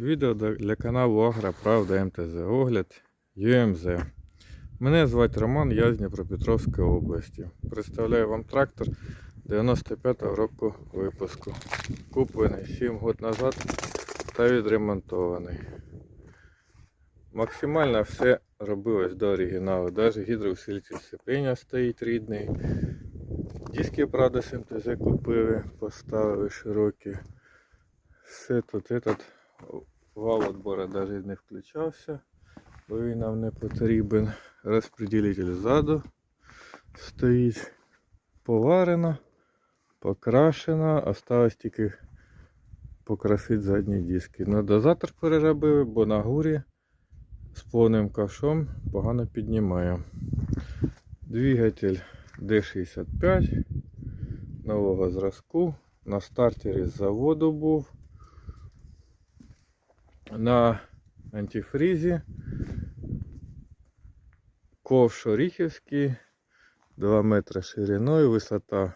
відео для каналу Агроправда МТЗ Огляд ЮМЗ. Мене звати Роман, я з Дніпропетровської області. Представляю вам трактор 95-го року випуску. Куплений 7 років назад та відремонтований. Максимально все робилось до оригіналу. Навіть гідроусилитель сцеплення стоїть рідний. Диски, правда, з МТЗ купили, поставили широкі. Все тут этот вал отбора навіть не включався, бо він нам не потрібен. Розподілитель ззаду стоїть. Поварено, покрашено, осталось тільки покрасити задні диски. Ну, дозатор переробили, бо на гурі з повним ковшом погано піднімає. Двигатель D65 нового зразку. На стартері з заводу був. На антифрізі. Ковш Оріхівський. 2 метри шириною, висота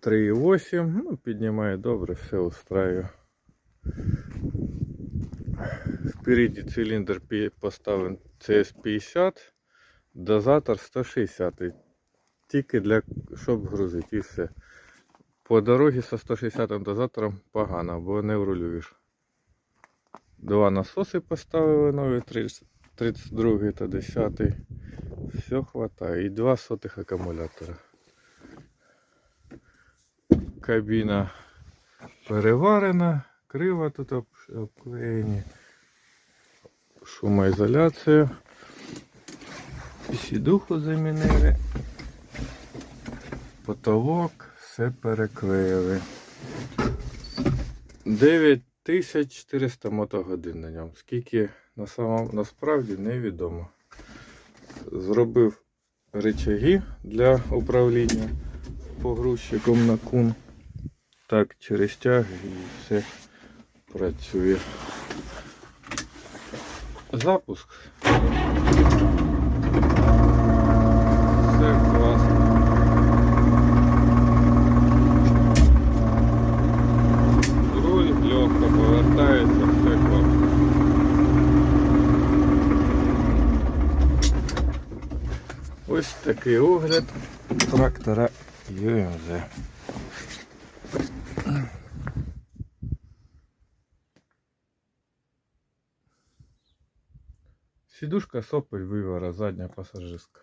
3,8. Ну, піднімає добре, все устраює. Впереді циліндр поставлен CS50, дозатор 160. Тільки для щоб грузити і все. По дорозі со 160 дозатором погано, бо не врулюєш. Два насоси поставили нові 30 32 та 10. Все хватає. І два сотих акумулятора. Кабіна переварена, крива тут об- обклеєні. Шумоізоляція. Сідуху замінили. Потолок, все переклеїли. 9400 мотогодин на ньому. Скільки на самом, насправді невідомо. Зробив рычаги для управління погрузчиком на кун. Так, через тяги і все працює. Запуск. Повертається, все класно. Ось такий огляд трактора ЮМЗ. Сідушка сопель вивара, задня пасажирська.